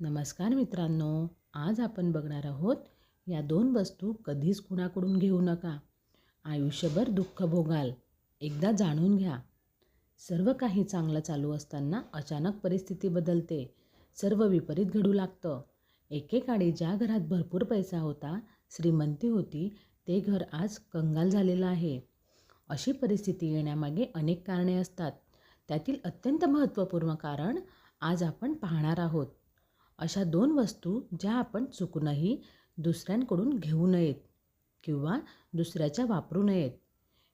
नमस्कार मित्रांनो आज आपण बघणार आहोत या दोन वस्तू कधीच कुणाकडून घेऊ नका. आयुष्यभर दुःख भोगाल एकदा जाणून घ्या. सर्व काही चांगलं चालू असताना अचानक परिस्थिती बदलते सर्व विपरीत घडू लागतं. एकेकाळी ज्या घरात भरपूर पैसा होता श्रीमंती होती ते घर आज कंगाल झालेलं आहे. अशी परिस्थिती येण्यामागे अनेक कारणे असतात. त्यातील अत्यंत महत्त्वपूर्ण कारण आज आपण पाहणार आहोत. अशा दोन वस्तू ज्या आपण चुकूनही दुसऱ्यांकडून घेऊ नयेत किंवा दुसऱ्याच्या वापरू नयेत.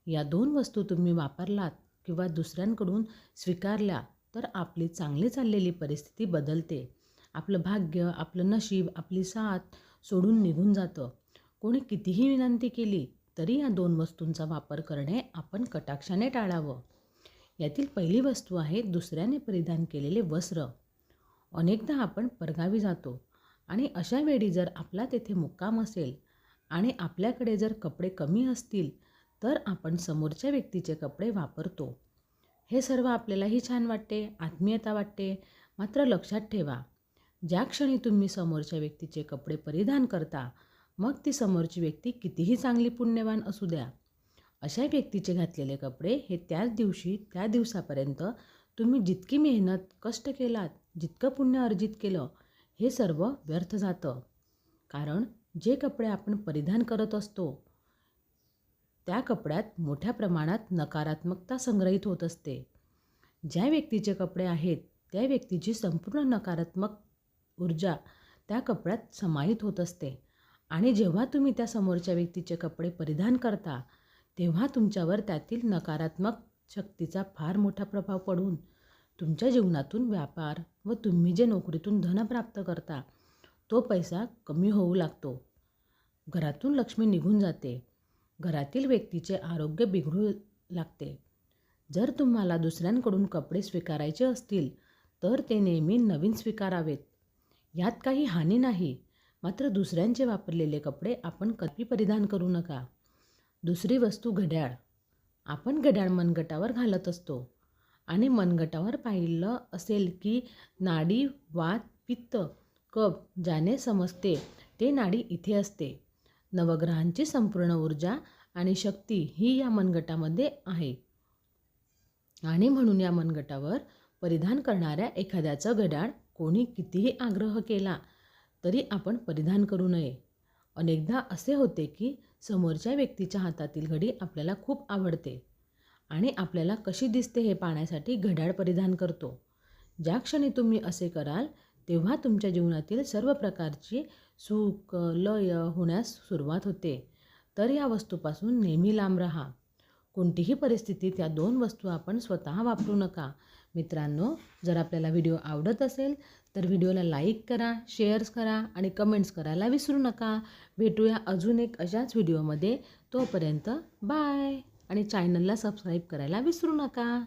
या दोन वस्तू तुम्ही वापरलात किंवा दुसऱ्यांकडून स्वीकारल्या तर आपली चांगली चाललेली परिस्थिती बदलते. आपलं भाग्य आपलं नशीब आपली साथ सोडून निघून जातं. कोणी कितीही विनंती केली तरी या दोन वस्तूंचा वापर करणे आपण कटाक्षाने टाळावं. यातील पहिली वस्तू आहे दुसऱ्याने परिधान केलेले वस्त्र. अनेकदा आपण परगावी जातो आणि अशा वेळी जर आपला तेथे मुक्काम असेल आणि आपल्याकडे जर कपडे कमी असतील तर आपण समोरच्या व्यक्तीचे कपडे वापरतो. हे सर्व आपल्यालाही छान वाटते आत्मीयता वाटते. मात्र लक्षात ठेवा ज्या क्षणी तुम्ही समोरच्या व्यक्तीचे कपडे परिधान करता मग ती समोरची व्यक्ती कितीही चांगली पुण्यवान असू द्या. अशा व्यक्तीचे घातलेले कपडे हे त्याच दिवशी त्या दिवसापर्यंत तुम्ही जितकी मेहनत कष्ट केलात जितकं पुण्य अर्जित केलं हे सर्व व्यर्थ जातं. कारण जे कपडे आपण परिधान करत असतो त्या कपड्यात मोठ्या प्रमाणात नकारात्मकता संग्रहित होत असते. ज्या व्यक्तीचे कपडे आहेत त्या व्यक्तीची संपूर्ण नकारात्मक ऊर्जा त्या कपड्यात समाहित होत असते. आणि जेव्हा तुम्ही त्या समोरच्या व्यक्तीचे कपडे परिधान करता तेव्हा तुमच्यावर त्यातील नकारात्मक शक्तीचा फार मोठा प्रभाव पडून तुमच्या जीवनातून व्यापार व तुम्ही जे नोकरीतून धन प्राप्त करता तो पैसा कमी होऊ लागतो. घरातून लक्ष्मी निघून जाते. घरातील व्यक्तीचे आरोग्य बिघडू लागते. जर तुम्हाला दुसऱ्यांकडून कपडे स्वीकारायचे असतील तर ते नेहमी नवीन स्वीकारावेत. यात काही हानी नाही मात्र दुसऱ्यांचे वापरलेले कपडे आपण कधी परिधान करू नका. दुसरी वस्तू घड्याळ. आपण घड्याळ मनगटावर घालत असतो. आणि मनगटावर पाहिलं असेल की नाडी वात पित्त कप ज्याने समजते ते नाडी इथे असते. नवग्रहांची संपूर्ण ऊर्जा आणि शक्ती ही या मनगटामध्ये आहे. आणि म्हणून या मनगटावर परिधान करणाऱ्या एखाद्याचं घड्याळ कोणी कितीही आग्रह केला तरी आपण परिधान करू नये. अनेकदा असे होते की समोरच्या व्यक्तीच्या हातातील घडी आपल्याला खूप आवडते आणि आपल्याला कशी दिसते हे पाहण्यासाठी घड्याळ परिधान करतो. ज्या क्षणी तुम्ही असे कराल तेव्हा तुमच्या जीवनातील सर्व प्रकारची सुख लय होण्यास सुरुवात होते. तर या वस्तूपासून नेहमी लांब राहा. कोणतीही परिस्थितीत या दोन वस्तू आपण स्वतः वापरू नका. मित्रांनो जर आपल्याला व्हिडिओ आवडत असेल तर व्हिडिओला लाईक करा शेअर्स करा आणि कमेंट्स करायला विसरू नका. भेटूया अजून एक अशाच व्हिडिओमध्ये. तोपर्यंत बाय आणि चॅनलला सबस्क्राईब करायला विसरू नका.